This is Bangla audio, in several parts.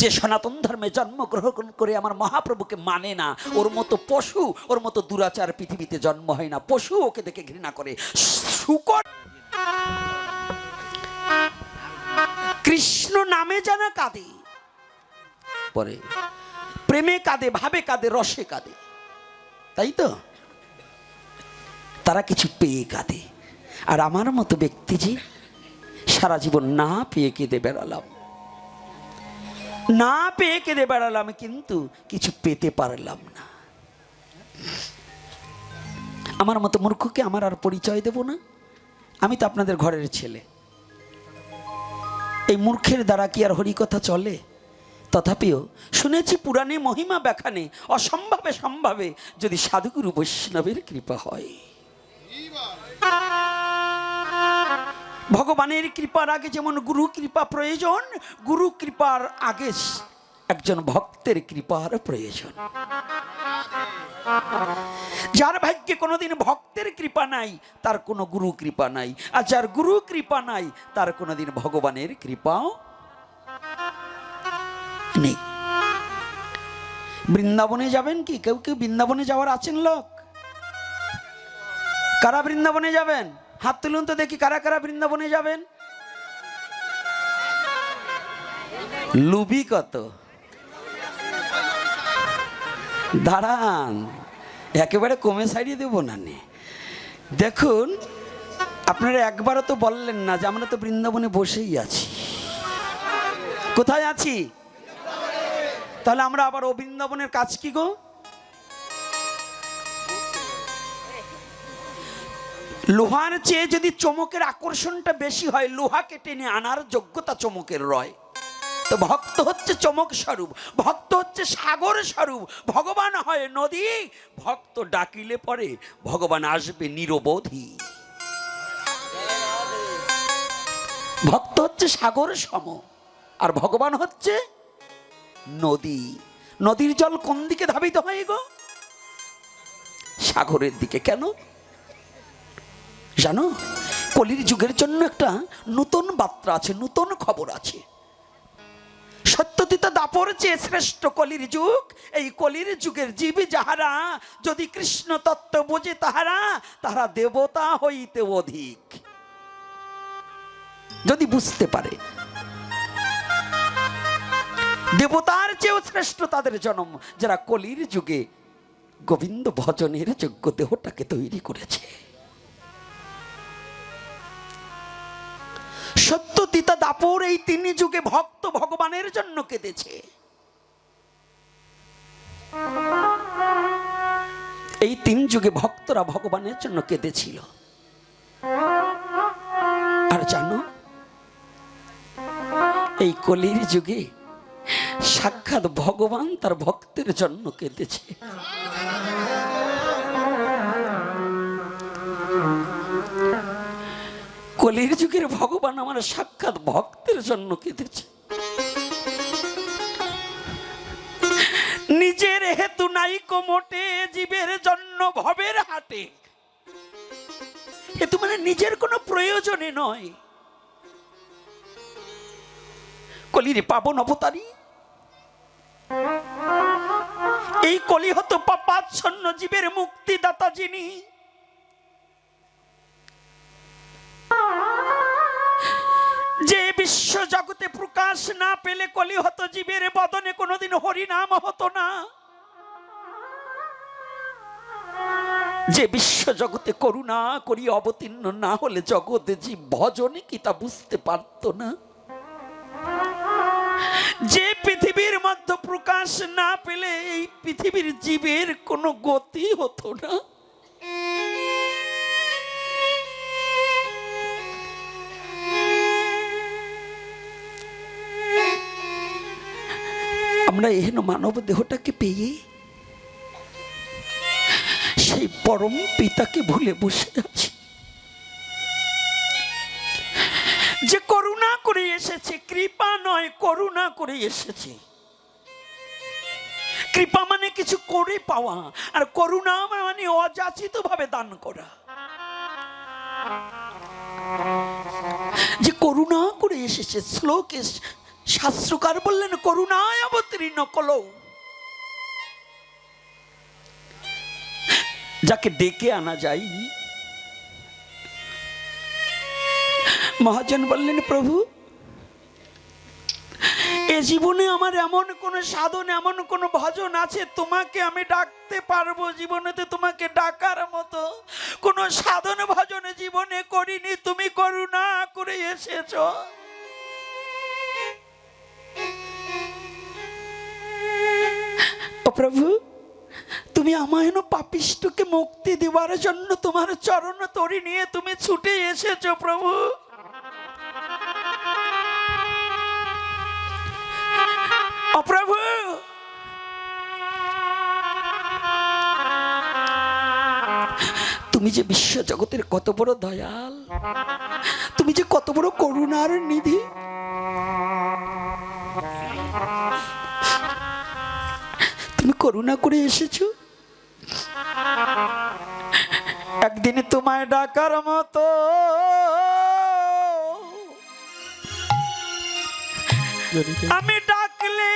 যে সনাতন ধর্মে জন্মগ্রহণ করে আমার মহাপ্রভুকে মানে না, ওর মতো পশু, ওর মতো দুরাচার পৃথিবীতে জন্ম হয় না। পশু ওকে দেখে ঘৃণা করে। শুকর কৃষ্ণ নামে জানা কাঁদে, পরে প্রেমে কাঁদে, ভাবে কাঁদে, রসে কাঁদে। তাই তো? তারা কিছু পেয়ে কাঁদে। আর আমার মতো ব্যক্তি যে সারা জীবন না পেয়ে কেঁদে বেড়ালাম। না পেয়ে কেঁদে বেড়ালাম, কিন্তু কিছু পেতে পারলাম না। আমার মতো মূর্খকে আমার আর পরিচয় দেব না? আমি তো আপনাদের ঘরের ছেলে। এই মূর্খের দ্বারা কি আর হরিকথা চলে? তথাপিও শুনেছি পুরাণে মহিমা ব্যাখানে অসম্ভবে সম্ভাবে যদি সাধুগুরু বৈষ্ণবের কৃপা হয়। ভগবানের কৃপার আগে যেমন গুরু কৃপা প্রয়োজন, গুরু কৃপার আগে একজন ভক্তের কৃপার প্রয়োজন। যার ভাগ্যে কোনোদিন ভক্তের কৃপা নাই, তার কোনো গুরু কৃপা নাই। আর যার গুরু কৃপা নাই, তার কোনোদিন ভগবানের কৃপাও নেই। বৃন্দাবনে যাবেন কি? কেউ কেউ বৃন্দাবনে যাওয়ার আছেন লোক? কারা বৃন্দাবনে যাবেন? হাত তুলুন তো দেখি, কারা কারা বৃন্দাবনে যাবেন? লুবি কত দাঁড়ান, একেবারে কমে সারিয়ে দেবো না। দেখুন, আপনারা একবারও তো বললেন না যে আমরা তো বৃন্দাবনে বসেই আছি। কোথায় আছি? তাহলে আমরা আবার ও বৃন্দাবনের কাজ কি গো? লোহার চেয়ে যদি চমকের আকর্ষণটা বেশি হয়, লোহাকে টেনে আনার যোগ্যতা চমকের রয়। তো ভক্ত হচ্ছে চমক স্বরূপ, ভক্ত হচ্ছে সাগর স্বরূপ। ভগবান হয় নদী, ভক্ত ডাকিলে পরে ভগবান আসবে নিরবধি। ভক্ত হচ্ছে সাগর সম, আর ভগবান হচ্ছে নদী। নদীর জল কোন দিকে ধাবিত হয় গো? সাগরের দিকে। কেন? জানো, কলির যুগের জন্য একটা নতুন বার্তা আছে, নতুন খবর আছে। সত্যতিত দাপর চেয়ে শ্রেষ্ঠ কলির যুগ, এই কলির যুগের জীব যাহারা, যদি কৃষ্ণ তত্ত্ব বোঝে তাহারা তাহারা দেবতা হইতে অধিক। যদি বুঝতে পারে। দেবতার চেয়েও শ্রেষ্ঠ তাদের জন্ম, যারা কলির যুগে গোবিন্দ ভজনের যোগ্য দেহটাকে তৈরি করেছে। সত্য তিতা দাপর এই তিনি যুগে ভক্ত ভগবানের জন্য কেঁদেছে। এই তিন যুগে ভক্তরা ভগবানের জন্য কেঁদেছিল। আর জানো, এই কলির যুগে সাক্ষাৎ ভগবান তার ভক্তের জন্য কেঁদেছে। কলির যুগের ভগবান আমার সাক্ষাৎ ভক্তের জন্য কেঁদেছে। নিজের হেতু নাই কোমটে জীবের জন্য ভবের হাটে। হেতু মানে নিজের কোনো প্রয়োজনে নয়। কলির পাবন অবতারী। এই কলি হতো পাপাচ্ছন্ন জীবের মুক্তিদাতা যিনি যে বিশ্ব জগতে প্রকাশ না পেলে কলি হতো জীবের বদনে কোনোদিন হরিনাম হতো না। যে বিশ্ব জগতে করুণা করি অবতীর্ণ না হলে জগতে জীব ভজনে কি তা বুঝতে পারতো না। যে পৃথিবীর মধ্যে প্রকাশ না পেলে এই পৃথিবীর জীবের কোনো গতি হতো না। আমরা এহেন মানব দেহটাকে পেয়ে সেই পরম পিতাকে ভুলে বসে আছি। যে করুণা করে এসেছে, কৃপা নয়, করুণা করে এসেছে। কৃপা মানে কিছু করে পাওয়া, আর করুণা মানে অযাচিত ভাবে দান করা। যে করুণা করে এসেছে, শ্লোক শাস্ত্রকার বললেন, করুণায় অবতীর্ণ কলৌ যাকে ডেকে আনা যায়নি। মহাজন বললেন, প্রভু, এ জীবনে আমার এমন কোন সাধন, এমন কোন ভজন আছে? তোমাকে আমি ডাকতে পারব জীবনেতে? তোমাকে ডাকার মতো কোন সাধন, ভজন জীবনে করিনি? তুমি করুণা করে এসেছ। প্রভু, তুমি আমায় এনো পাপিষ্টকে মুক্তি দেওয়ার জন্য তোমার চরণ তরি নিয়ে তুমি ছুটে এসেছ প্রভু। ও প্রভু, তুমি যে বিশ্ব জগতের কত বড় দয়াল, তুমি যে কত বড় করুণার নিধি করুণা করে এসেছ? একদিন তোমায় ডাকার মতো। আমি ডাকলে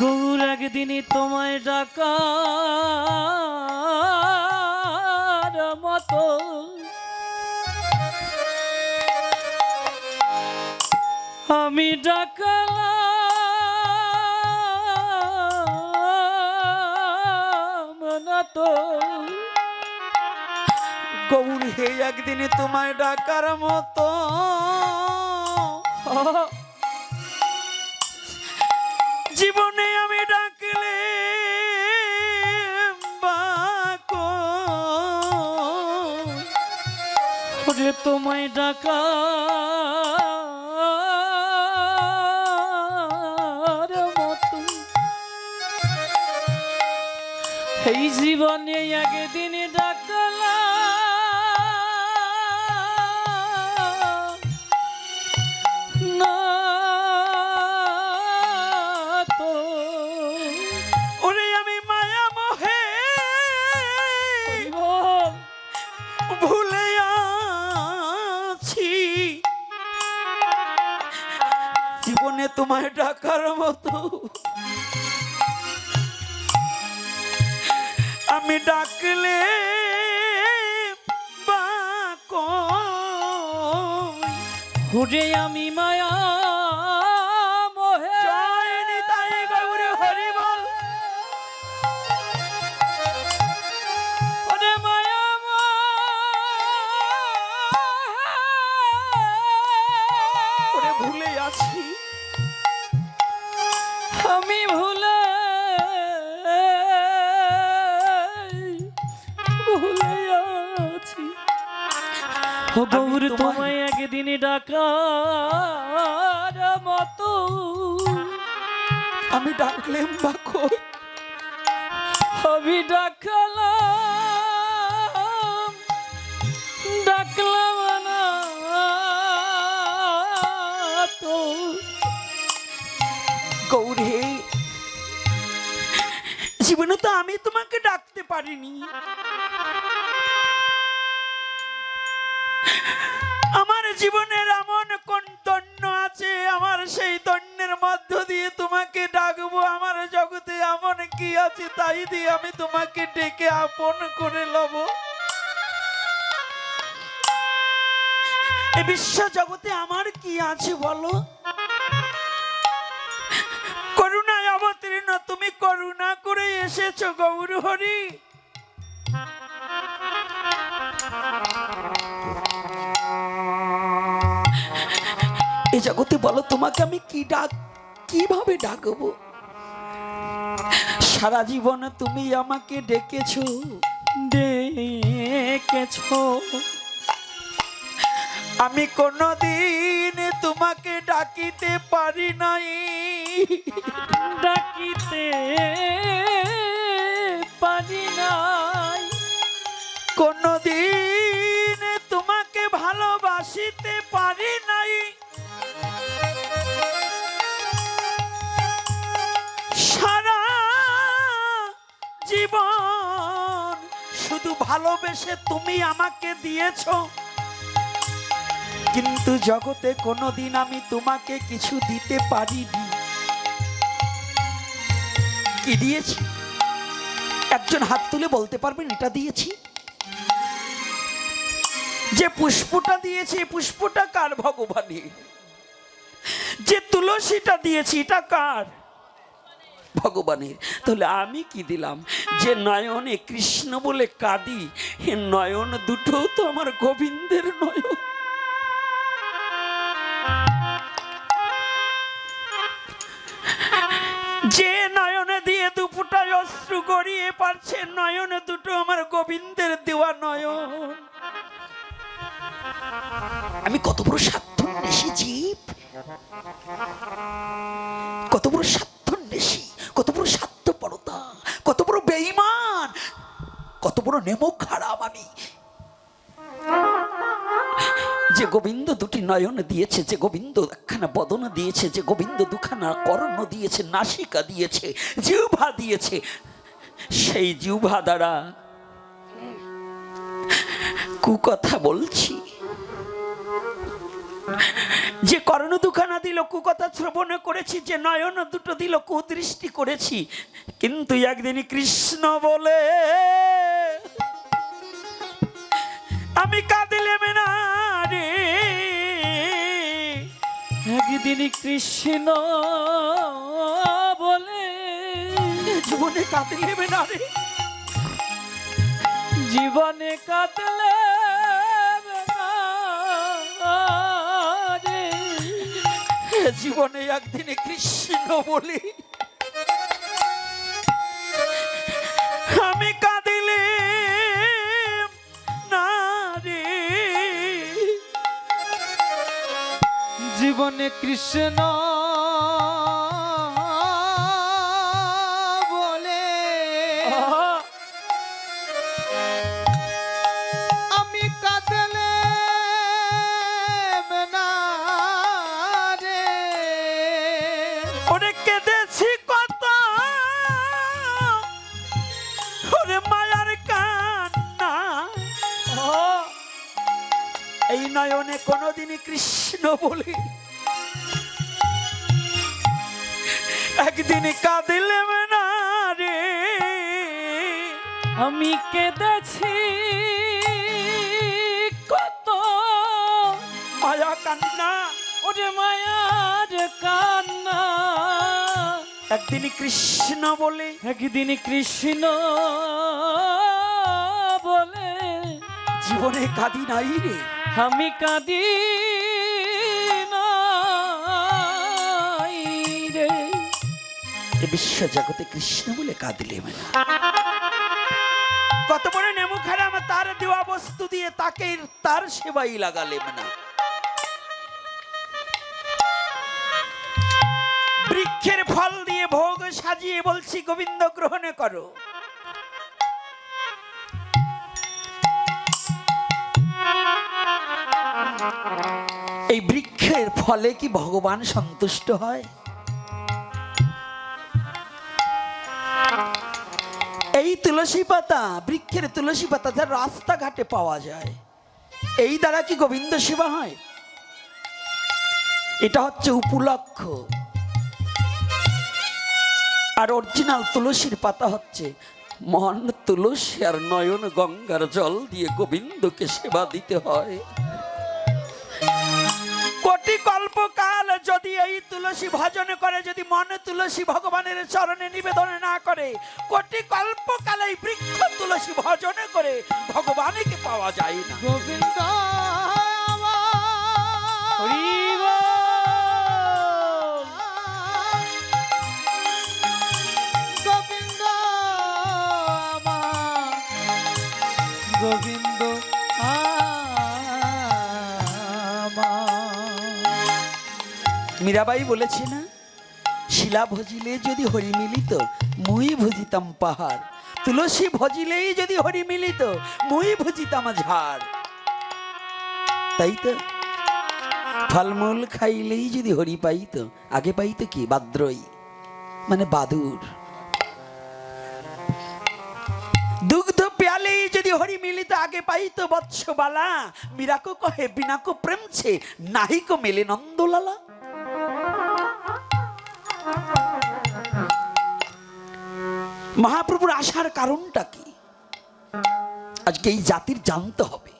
গৌর একদিনই তোমায় ডাকার আমি ডাকালাম না তো। গৌর হে একদিন তোমায় ডাকার মতো। জীবনে আমি ডাকলে? তোমায় ডাকার এই জীবনে একদিন ডাকলা না তো। ওরে আমি মায়া মোহে। ভুলে আছি। জীবনে তোমায় ডাকার মতো আমি ডাকলে? হুডে আমি ও গৌর তোমায়- একদিন ডাকার মতো। আমি ডাকলেম বা কই? আমি ডাকলাম ডাকলাম না তো। গৌর জীবনে তো আমি তোমাকে ডাকতে পারিনি। আমার জীবনের এমন কোন তন্য আছে? আমার সেই তন্যের মধ্য দিয়ে তোমাকে ডাকবো। আমার জগতে এমন কি আছে তাই দিয়ে আমি তোমাকে ডেকে আপন করে লব। এ বিশ্ব জগতে আমার কি আছে বলো? করুণায় অবতীর্ণ, তুমি করুণা করে এসেছ গৌর হরি এ জগতে বলো তোমাকে আমি কি ডাক কীভাবে ডাকবো? সারা জীবন তুমি আমাকে ডেকেছো ডেকেছো। আমি কোনোদিন তোমাকে ডাকিতে পারি নাই। ডাকিতে পারি নাই। কোনোদিন তোমাকে ভালোবাসিতে পারি নাই। জীবন। শুধু ভালোবেসে তুমি আমাকে দিয়েছ। কিন্তু জগতে কোনোদিন আমি তোমাকে কিছু দিতে পারিনি। কি দিয়েছি? একজন হাত তুলে বলতে পারবেন, এটা দিয়েছি? যে পুষ্পটা দিয়েছি পুষ্পটা কার ভগবানের? যে তুলসীটা দিয়েছি, এটা কার? ভগবানের। তাহলে আমি কি দিলাম? যে নয়নে কৃষ্ণ বলে কাঁদি, হে নয়ন দুটো তো আমার গোবিন্দের নয়ন। যে নয়নে দিয়ে দুপুটায় অশ্রু গড়িয়ে পারছে, নয়ন দুটো আমার গোবিন্দের দেওয়া নয়ন। আমি কত বড় স্বার্থন্বেষী জীব। কত বড় স্বার্থন্বেষী কত বড় স্বার্থপরতা, কত বড় বেঈমান, কত বড় নেমক খারাপ আমি। যে গোবিন্দ দুটি নয়ন দিয়েছে, যে গোবিন্দ একখানা বদন দিয়েছে, যে গোবিন্দ দুখানা কর্ণ দিয়েছে, নাসিকা দিয়েছে, জিহ্বা দিয়েছে, সেই জিহ্বা দ্বারা কুকথা বলছি। যে কর্ণ দুখানা দিল, কুকথা শ্রবণ করেছি, যে নয়ন দুটো দিল, কুদৃষ্টি করেছি, কিন্তু একদিন কৃষ্ণ বলে, আমি কাঁদিলে না রে একদিন কৃষ্ণ বলে, জীবনে কাঁদিলে না রে জীবনে কাতলে জীবনে একদিনে কৃষ্ণ বলি। আমি কাঁদিলে না রে। জীবনে কৃষ্ণ ওরে মায়ার কান্না। একদিন কৃষ্ণ বলে একদিন কৃষ্ণ বলে জীবনে কাঁদি নাই রে। আমি কাঁদি বিশ্ব জগতে কৃষ্ণ বলে কাঁদিলে না কত বড় নেমু খারাপ তার দেওয়া বস্তু দিয়ে তাকে তার সেবাই লাগালে না বৃক্ষের ফল দিয়ে ভোগ সাজিয়ে বলছি, গোবিন্দ, গ্রহণ করো। এই বৃক্ষের ফলে কি ভগবান সন্তুষ্ট হয়? এই তুলসী পাতা, বৃক্ষের তুলসী পাতা যা রাস্তাঘাটে পাওয়া যায়, এই দ্বারা কি গোবিন্দ সেবা হয়? এটা হচ্ছে উপলক্ষ। আর অরিজিনাল তুলসীর পাতা হচ্ছে মন তুলসী আর নয়ন গঙ্গার জল দিয়ে গোবিন্দকে সেবা দিতে হয়। কোটি কল্পকাল যদি এই তুলসী ভজন করে যদি মনে তুলসী ভগবানের চরণে নিবেদন না করে কোটি কল্পকাল এই বৃক্ষ তুলসী ভজন করে ভগবানকে পাওয়া যায় না। গোবিন্দ গোবিন্দ মীরাবাই বলেছে না, শিলা ভজিলে যদি হরি মিলিত, মুই ভুজিতাম পাহাড়। তুলসী ভজিলেই যদি হরি মিলিত, মুই ভুজিতাম ঝাড়। তাই তো, ফলমূল খাইলেই যদি হরি পাইতো, আগে পাইতো কি? বাদ্রই। মানে বাদুর। হরি লাগে পাইতো বৎসবালা। মীরাকো কহে, বিনাকো প্রেমছে, নাহিকো মেলে নন্দলালা। মহাপ্রভুর আসার কারণটা কি? আজকে এই জাতির জানতে হবে।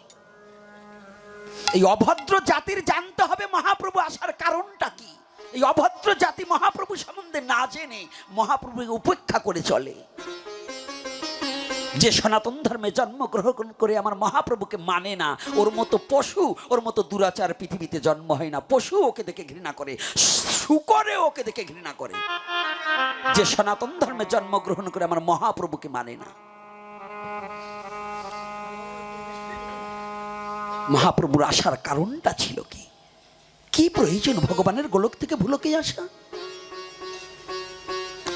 এই অভদ্র জাতির জানতে হবে মহাপ্রভু আসার কারণটা কি? এই অভদ্র জাতি মহাপ্রভু সম্বন্ধে না জেনে মহাপ্রভুকে উপেক্ষা করে চলে। যে সনাতন ধর্মে জন্মগ্রহণ করে আমার মহাপ্রভুকে মানে না, ওর মতো পশু, ওর মতো দুরাচার পৃথিবীতে জন্ম হয় না। পশু ওকে দেখে ঘৃণা করে, শুকরে ওকে দেখে ঘৃণা করে। যে সনাতন ধর্মে জন্মগ্রহণ করে আমার মহাপ্রভুকে মানে না। মহাপ্রভুর আসার কারণটা ছিল কি? কি প্রয়োজন ভগবানের গোলক থেকে ভুলকে আসা?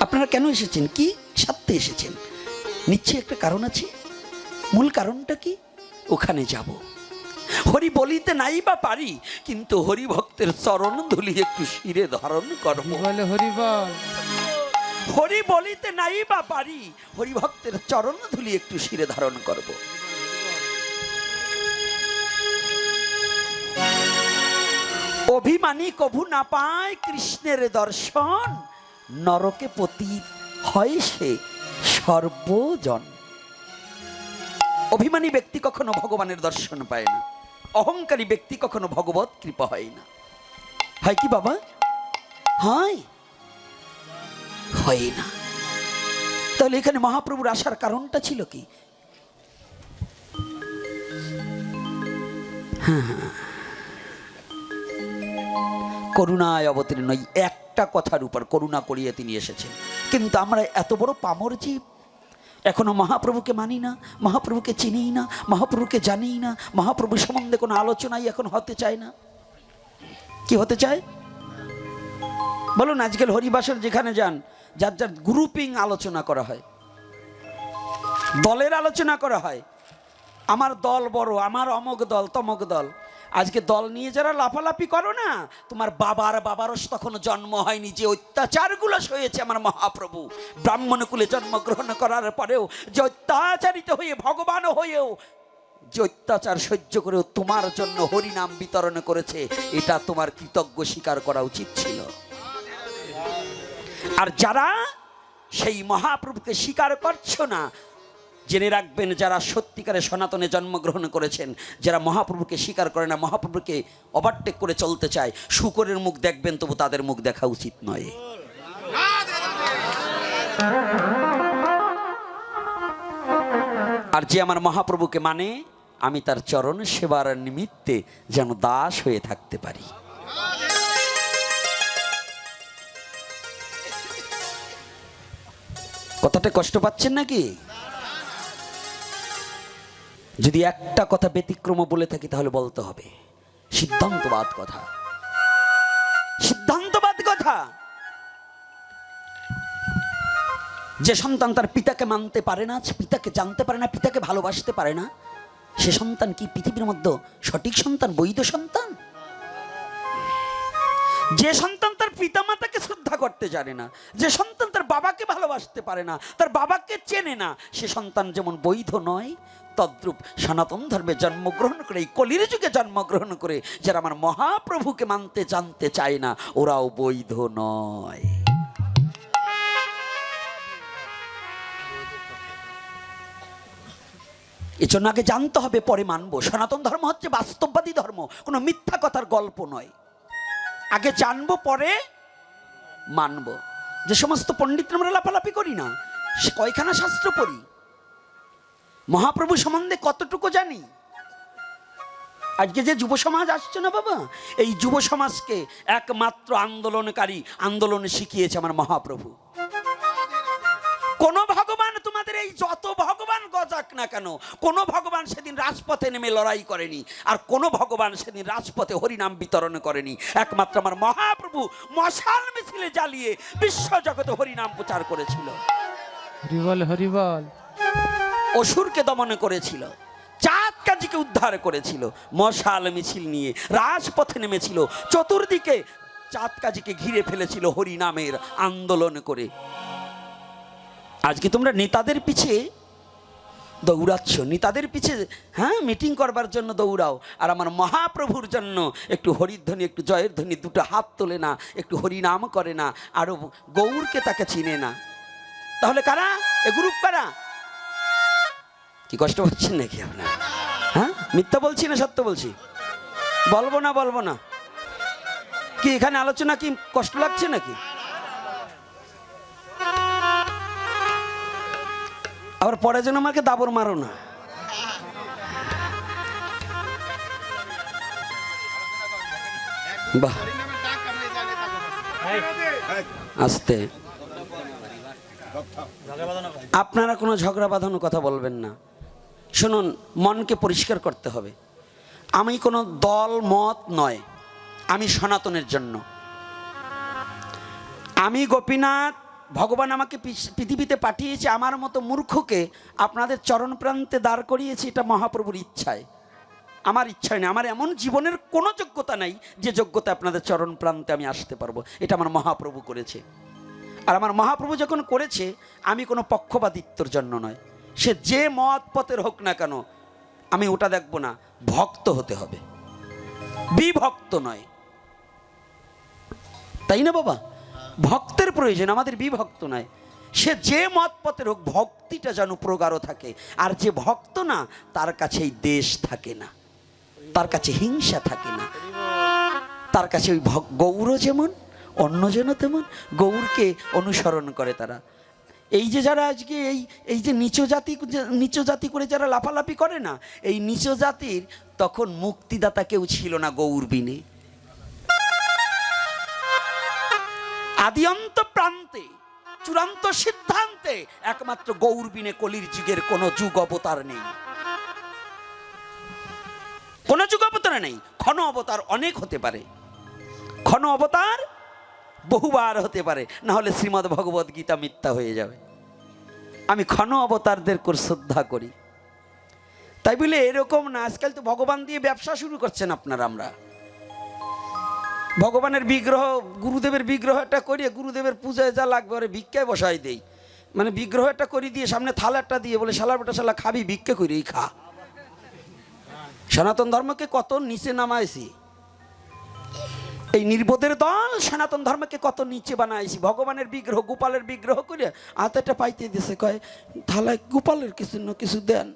আপনারা কেন এসেছেন? কি সাথে এসেছেন? নিশ্চয়ই একটা কারণ আছে? মূল কারণটা কি? ওখানে যাব। হরি বলিতে নাই বা পারি কিন্তু হরি ভক্তের চরণ ধুলি একটু শিরে ধারণ করব। বল হরি বল? হরি বলিতে নাই বা পারি হরি ভক্তের চরণ ধুলি একটু শিরে ধারণ করব। অভিমানী কভু না পায় কৃষ্ণের দর্শন নরকে পতি হয় সে সর্বজন। অভিমানী ব্যক্তি কখনো ভগবানের দর্শন পায় না। অহংকারী ব্যক্তি কখনো ভগবত কৃপা হয় না। হয় কি বাবা? হয়। হয় না। তাহলে এখানে মহাপ্রভুর আসার কারণটা ছিল কি? হ্যাঁ, হ্যাঁ। করুণায় অবতীর্ণ একটা কথার উপর করুণা করিয়ে তিনি এসেছেন। কিন্তু আমরা এত বড় পামর জীব এখনও মহাপ্রভুকে মানি না, মহাপ্রভুকে চিনি না, মহাপ্রভুকে জানি না, মহাপ্রভু সম্বন্ধে কোনো আলোচনাই এখন হতে চায় না। কি হতে চায়? বলুন, আজকাল হরিবাসের যেখানে যান, যার যার গ্রুপিং আলোচনা করা হয়, দলের আলোচনা করা হয়। আমার দল বড়, আমার অমক দল তমক দল। আজকে দল নিয়ে যারা লাফালাফি করো না, তোমার বাবার বাবারও তখন জন্ম হয়নি, যে অত্যাচারগুলো সয়েছে আমার মহাপ্রভু। ব্রাহ্মণ কুলে জন্মগ্রহণ করার পরেও যে অত্যাচারিত হয়ে, ভগবান হয়েও, যে অত্যাচার সহ্য করেও তোমার জন্য হরিনাম বিতরণ করেছে, এটা তোমার কৃতজ্ঞ স্বীকার করা উচিত ছিল। আর যারা সেই মহাপ্রভুকে স্বীকার করছ না জেনে রাখবেন যারা সত্যিকারে সনাতনে জন্মগ্রহণ করেছেন, যারা মহাপ্রভুকে স্বীকার করে না, মহাপ্রভুকে ওভারটেক করে চলতে চায়, শুকরের মুখ দেখবেন, তবু তাদের মুখ দেখা উচিত নয়। আর যে আমার মহাপ্রভুকে মানে আমি তার চরণ সেবার নিমিত্তে যেন দাস হয়ে থাকতে পারি। কথাটা কষ্ট পাচ্ছেন নাকি? যদি একটা কথা ব্যতিক্রম বলে থাকি, তাহলে বলতে হবে, সিদ্ধান্তবাদ কথা। সিদ্ধান্তবাদ কথা! যে সন্তান তার পিতাকে মানতে পারে না পিতাকে জানতে পারে না, পিতাকে ভালোবাসতে পারে না, সে সন্তান কি পৃথিবীর মধ্যে সঠিক সন্তান, বৈধ সন্তান? যে সন্তান তার পিতামাতাকে শ্রদ্ধা করতে জানে না, যে সন্তান তার বাবাকে ভালোবাসতে পারে না, তার বাবাকে চেনে না, সে সন্তান যেমন বৈধ নয় তদ্রূপ সনাতন ধর্মে জন্মগ্রহণ করে, এই কলির যুগে জন্মগ্রহণ করে, যারা আমার মহাপ্রভুকে মানতে জানতে চায় না, ওরাও বৈধ নয়। এজন্য আগে জানতে হবে, পরে মানবো। সনাতন ধর্ম হচ্ছে বাস্তববাদী ধর্ম, কোনো মিথ্যা কথার গল্প নয়। আগে জানব, পরে মানবো। যে সমস্ত পণ্ডিত আমরা লাফালাফি করি না কয়খানা শাস্ত্র পড়ি? মহাপ্রভু সম্বন্ধে কতটুকু জানি? আজকে যে যুব সমাজ আসছে না বাবা, এই যুব সমাজকে একমাত্র আন্দোলনকারী আন্দোলন শিখিয়েছে আমার মহাপ্রভু। কোন ভগবান তোমাদের এই যত ভগবান গজাক না কেন, কোন ভগবান সেদিন রাজপথে নেমে লড়াই করেনি, আর কোন ভগবান সেদিন রাজপথে হরিনাম বিতরণ করেনি। একমাত্র আমার মহাপ্রভু মশাল মিছিলে জ্বালিয়ে বিশ্ব জগতে হরিনাম প্রচার করেছিল। হরি বল হরি বল অসুরকে দমন করেছিল, চাঁদ কাজীকে উদ্ধার করেছিল, মশাল মিছিল নিয়ে রাজপথে নেমেছিল, চতুর্দিকে চাঁদ কাজীকে ঘিরে ফেলেছিল হরিনামের আন্দোলন করে। আজকে তোমরা নেতাদের পিছে দৌড়াচ্ছ নি তাদের পিছে হ্যাঁ মিটিং করবার জন্য দৌড়াও, আর আমার মহাপ্রভুর জন্য একটু হরিধ্বনি, একটু জয়ের ধ্বনি, দুটো হাত তোলে না, একটু হরিনাম করে না আরও গৌরকে তাকে চিনে না। তাহলে কারা? এ গ্রুপ কারা? কি কষ্ট হচ্ছেন নাকি আপনার? হ্যাঁ? মিথ্যা বলছি না সত্য বলছি? বলব না বলব না। কি এখানে আলোচনা কি কষ্ট লাগছে নাকি? আবার পরে যেন আমাকে দাবর মারো না। আস্তে। আপনারা কোনো ঝগড়া বাঁধানো কথা বলবেন না। শুনুন, মনকে পরিষ্কার করতে হবে। আমি কোনো দল, মত নয়, আমি সনাতনের জন্য। আমি গোপীনাথ, ভগবান আমাকে পৃথিবীতে পাঠিয়েছে, আমার মতো মূর্খকে আপনাদের চরণ প্রান্তে দাঁড় করিয়েছে, এটা মহাপ্রভুর ইচ্ছায়। আমার ইচ্ছায় নেই আমার এমন জীবনের কোনো যোগ্যতা নাই যে যোগ্যতা আপনাদের চরণ প্রান্তে আমি আসতে পারব, এটা আমার মহাপ্রভু করেছে। আর আমার মহাপ্রভু যখন করেছে, আমি কোনো পক্ষপাতিত্বর জন্য নয়। সে যে মত পথের হোক না কেন, আমি ওটা দেখব না, ভক্ত হতে হবে। বিভক্ত নয়। তাই না বাবা? ভক্তের প্রয়োজন, আমাদের বিভক্ত নয়। সে যে মত পথের হোক, ভক্তিটা যেন প্রগাঢ় থাকে। আর যে ভক্ত না, তার কাছে দেশ থাকে না। তার কাছে হিংসা থাকে না। তার কাছে ওই গৌর যেমন, অন্য যেন তেমন, গৌরকে অনুসরণ করে তারা। এই যে যারা আজকে এই এই যে নিচ জাতি নিচ জাতি করে যারা লাফালাফি করে না, এই নিচ জাতির তখন মুক্তিদাতা কেউ ছিল না গৌর বিনে আদিয়ন্ত প্রান্তে, চূড়ান্ত সিদ্ধান্তে একমাত্র গৌর বিনে কলির যুগের কোনো যুগ অবতার নেই। কোনো যুগ অবতার নেই, ক্ষণ অবতার অনেক হতে পারে। ক্ষণ অবতার বহুবার হতে পারে, না হলে শ্রীমদ্ ভগবদ গীতা মিথ্যা হয়ে যাবে। আমি ক্ষণ অবতারদের কর শ্রদ্ধা করি। তাই বলে এরকম না, আজকাল তো ভগবান দিয়ে ব্যবসা শুরু করছেন আপনারা, আমরা। ভগবানের বিগ্রহ, গুরুদেবের বিগ্রহটা করিয়ে গুরুদেবের পূজায় যা লাগবে ওরে ভিক্ষায় বসাই দেই। মানে বিগ্রহটা করে দিয়ে সামনে থালাটা দিয়ে বলে, শালা বেটা শালা, খাবি, ভিক্ষা করি খা। সনাতন ধর্মকে কত নিচে নামাইছি। এই নির্বোধের দল সনাতন ধর্মকে কত নিচে বানাইছি? ভগবানের বিগ্রহ, গোপালের বিগ্রহ করে হাতেটা পাইতে দিছে, কয় তাহলে গোপালের কিছু না কিছু দেন।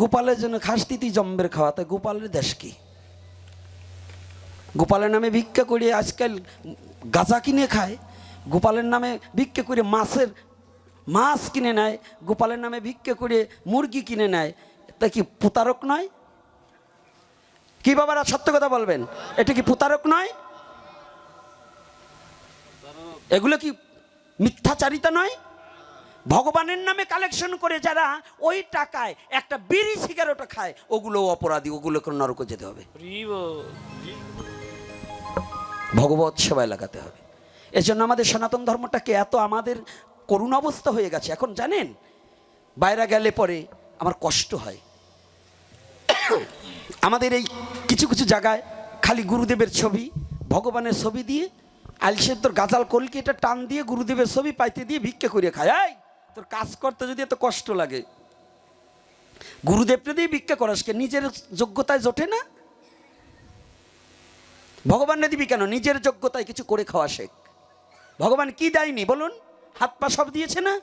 গোপালের জন্য খাসতিতি জম্বের খাওয়া তাই গোপালের দেশ কি? গোপালের নামে ভিক্ষা করে আজকাল গাঁজা কিনে খায়, গোপালের নামে ভিক্ষা করে মাছের মাছ কিনে নেয়, গোপালের নামে ভিক্ষা করে মুরগি কিনে নেয়। তা কি প্রতারক নয়? কি বাবারা সত্য কথা বলবেন? এটা কি প্রতারক নয়? এগুলো কি মিথ্যাচারিতা নয়? ভগবানের নামে কালেকশন করে যারা ওই টাকায় একটা বিড়ি সিগারেটও খায় ওগুলো অপরাধী ওগুলোকে নরকে যেতে হবে। ভগবত সেবায় লাগাতে হবে। এজন্য আমাদের সনাতন ধর্মটাকে এত আমাদের করুণ অবস্থা হয়ে গেছে। এখন জানেন, বাইরে গেলে পরে আমার কষ্ট হয়। আমাদের এই কিছু কিছু জায়গায় খালি গুরুদেবের ছবি, ভগবানের ছবি দিয়ে আলসের তোর গাজাল কলকে এটা টান দিয়ে গুরুদেবের ছবি পাইতে দিয়ে ভিক্ষে করে খায়। এই, তোর কাজ করতে যদি এত কষ্ট লাগে গুরুদেবটা দিয়ে ভিক্ষা করাসকে নিজের যোগ্যতায় জোটে না? ভগবান দিবি কেন? নিজের যোগ্যতায় কিছু করে খাওয়া শেখ। ভগবান কি দেয়নি বলুন? হাত পা সব দিয়েছে না?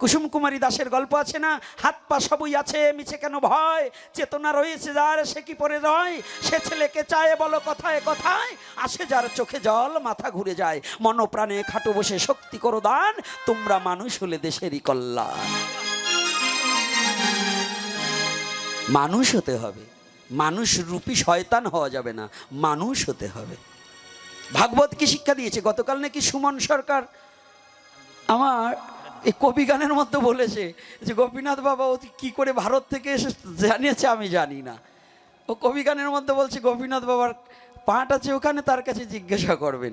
কুসুম কুমারী দাসের গল্প আছে না? হাত পা সবই আছে, মিছে কেন ভয়? চেতনা রয়েছে যার, সে কি পরে রয়? সে ছেলেকে চায় বলো কথায় কথায়, আসে যার চোখে জল, মাথা ঘুরে যায়। মনপ্রাণে খাটো বসে শক্তি করো দান, তোমরা মানুষ হলে দেশেরই কল্যাণ। মানুষ হতে হবে। মানুষ রূপী শয়তান হওয়া যাবে না, মানুষ হতে হবে। ভাগবত কি শিক্ষা দিয়েছে? গতকাল নাকি সুমন সরকার আমার এই কবি গানের মধ্যে বলেছে যে, গোপীনাথ বাবা, ও কি করে ভারত থেকে এসে জানিয়েছে আমি জানি না। ও কবি গানের মধ্যে বলছে, গোপীনাথ বাবার পাট আছে ওখানে, তার কাছে জিজ্ঞাসা করবেন।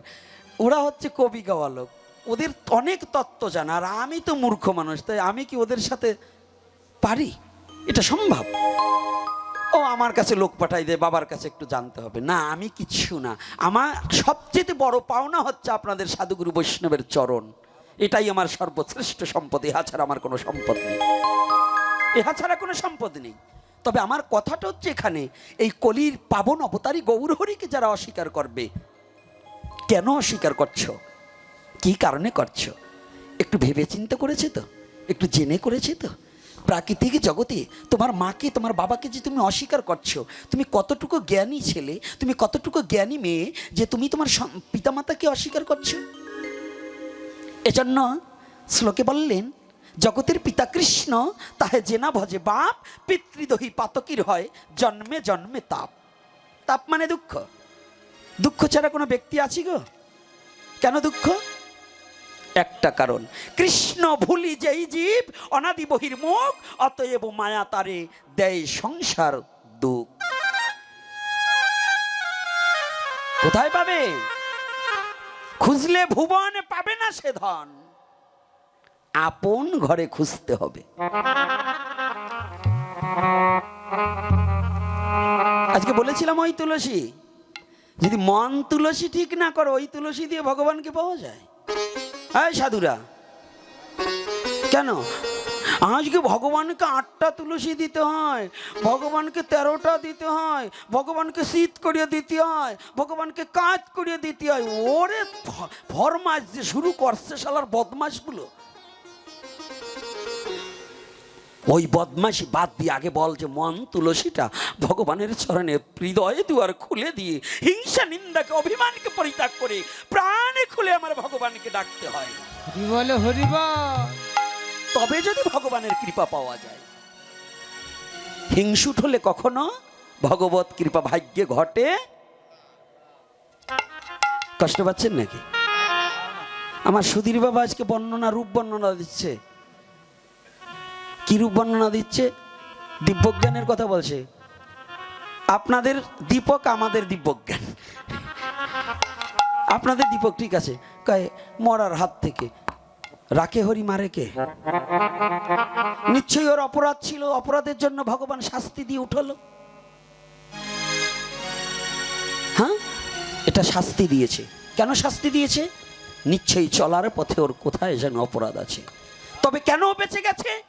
ওরা হচ্ছে কবি গাওয়া লোক। ওদের অনেক তত্ত্ব জানা, আর আমি তো মূর্খ মানুষ, তাই আমি কি ওদের সাথে পারি? এটা সম্ভব? ও আমার কাছে লোক পাঠাই দে, বাবার কাছে একটু জানতে হবে। না, আমি কিচ্ছু না। আমার সবচেয়ে বড় পাওনা হচ্ছে আপনাদের সাধুগুরু বৈষ্ণবের চরণ। এটাই আমার সর্বশ্রেষ্ঠ সম্পদ। ইহা ছাড়া আমার কোনো সম্পদ নেই। ইহা ছাড়া কোনো সম্পদ নেই। তবে আমার কথাটা হচ্ছে এখানে, এই কলির পাবন অবতারী গৌরহরিকে যারা অস্বীকার করবে, কেন অস্বীকার করছ? কি কারণে করছ? একটু ভেবে চিন্তা করেছে তো? একটু জেনে করেছে তো? প্রাকৃতিক জগতে তোমার মাকে, তোমার বাবাকে যে তুমি অস্বীকার করছ, তুমি কতটুকু জ্ঞানী ছেলে, তুমি কতটুকু জ্ঞানী মেয়ে যে তুমি তোমার পিতামাতাকে অস্বীকার করছ? এজন্য শ্লোকে বললেন, জগতের পিতা কৃষ্ণ, তাহে জেনা ভজে বাপ, পিতৃদহী পাতকির হয়, জন্মে জন্মে তাপ। তাপ মানে দুঃখ। দুঃখ ছাড়া কোনো ব্যক্তি আছে গো? কেন দুঃখ? একটা কারণ, কৃষ্ণ ভুলি যেই জীব, অনাদি বহির মুখ, অতএব মায়া তারে দেয় সংসার দুঃখ। কোথায় পাবে? খুঁজলে ভুবনে পাবে না সে ধন। আপন ঘরে খুঁজতে হবে। আজকে বলেছিলাম ওই তুলসী, যদি মন তুলসী ঠিক না করো, ওই তুলসী দিয়ে ভগবানকে পাওয়া যায়। সাধুরা, কেন? আজকে ভগবানকে আটটা তুলসী দিতে হয়, ভগবানকে তেরোটা দিতে হয়, ভগবানকে শীত করিয়ে দিতে হয়, ভগবানকে কাজ করিয়ে দিতে হয়। ওরে ফরমাস যে শুরু করছে শালার বদমাসগুলো ওই বদমাসি বাদ দিয়ে আগে বল যে মন তুলসীটা ভগবানের চরণে হৃদয়ে দুয়ার খুলে দিয়ে হিংসা নিন্দাকে অভিমানকে পরিত্যাগ করে প্রাণে খুলে আমার ভগবানকে ডাকতে হয়। হরি বল। তবে যদি ভগবানের কৃপা পাওয়া যায়। হিংসুট হলে কখনো ভগবত কৃপা ভাগ্যে ঘটে? কষ্ট পাচ্ছেন নাকি? আমার সুধীর বাবা আজকে বর্ণনা, রূপ বর্ণনা দিচ্ছে। কি রূপ বর্ণনা দিচ্ছে? দিব্যজ্ঞানের কথা বলছে। আপনাদের দীপক আমাদের দিব্যজ্ঞান। আপনাদের দীপক ঠিক আছে। কয়ে, মরার হাত থেকে রাখে হরি মারে কে? নিশ্চয়ই ওর অপরাধ ছিল, অপরাধের জন্য ভগবান শাস্তি দিয়ে উঠল। হ্যাঁ? এটা শাস্তি দিয়েছে। কেন শাস্তি দিয়েছে? নিশ্চয়ই চলার পথে ওর কোথায় যেন অপরাধ আছে। তবে কেন বেঁচে গেছে?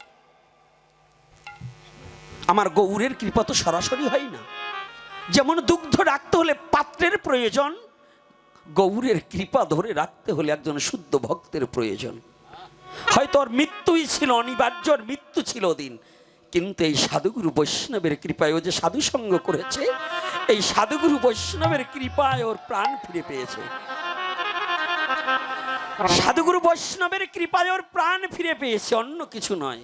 আমার গৌরের কৃপা তো সরাসরি হয় না। যেমন দুগ্ধ রাখতে হলে পাত্রের প্রয়োজন, গৌরের কৃপা ধরে রাখতে হলে একজন শুদ্ধ ভক্তের প্রয়োজন। হয়তো ওর মৃত্যুই ছিল অনিবার্য মৃত্যু ছিল দিন কিন্তু এই সাধুগুরু বৈষ্ণবের কৃপায় ও যে সাধু সঙ্গ করেছে, এই সাধুগুরু বৈষ্ণবের কৃপায় ওর প্রাণ ফিরে পেয়েছে। সাধুগুরু বৈষ্ণবের কৃপায় ওর প্রাণ ফিরে পেয়েছে, অন্য কিছু নয়।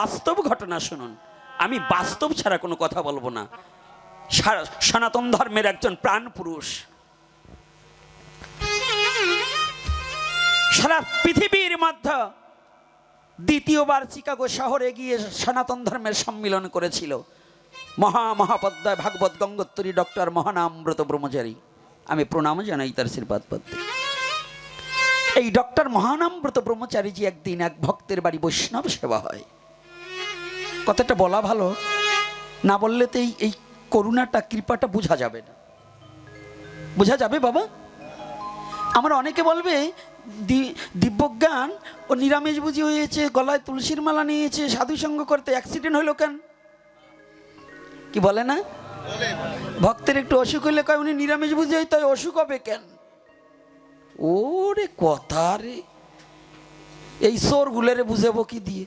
বাস্তব ঘটনা শুনুন। আমি বাস্তব ছাড়া কোনো কথা বলব না। সনাতন ধর্মের একজন প্রাণ পুরুষ। সারা পৃথিবীর মধ্যে দ্বিতীয়বার চিকাগো শহরে গিয়ে সনাতন ধর্মের সম্মিলন করেছিল। মহা মহাপদ্মায় ভাগবত গঙ্গোত্তরী ডক্টর মহানামব্রত ব্রহ্মচারী। আমি প্রণাম জানাই তার শ্রীপাদ পদ্মে এই ডক্টর মহানামব্রত ব্রহ্মচারীজি একদিন এক ভক্তের বাড়ি বৈষ্ণব সেবা হয়। কথাটা বলা ভালো, না বললে তো এই করুণাটা, কৃপাটা বোঝা যাবে না। বোঝা যাবে বাবা? আমার অনেকে বলবে দিব্যজ্ঞান ও নিরামিষ বুঝি হয়েছে, গলায় তুলসীর মালা নিয়েছে, সাধু সঙ্গ করতে অ্যাক্সিডেন্ট হলো কেন? কি বলে না? ভক্তের একটু অসুখ হলে কয়, উনি নিরামিষ বুঝি হয়, তাই অসুখ হবে কেন? ওরে কথা রে। এই সোরগুলোরে বুঝাবো কি দিয়ে?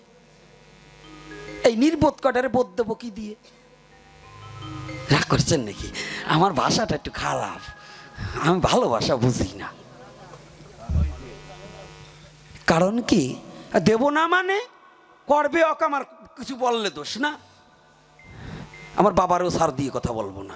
এই নির্বোধ কটারে বোধ দেবো কি দিয়ে? রাগ করছেন নাকি? আমার ভাষাটা একটু খারাপ। আমি ভালো ভাষা বুঝি না। কারণ কি? দেব না মানে? করবে অক আমার কিছু বললে দোষ না। আমার বাবারও সার দিয়ে কথা বলব না।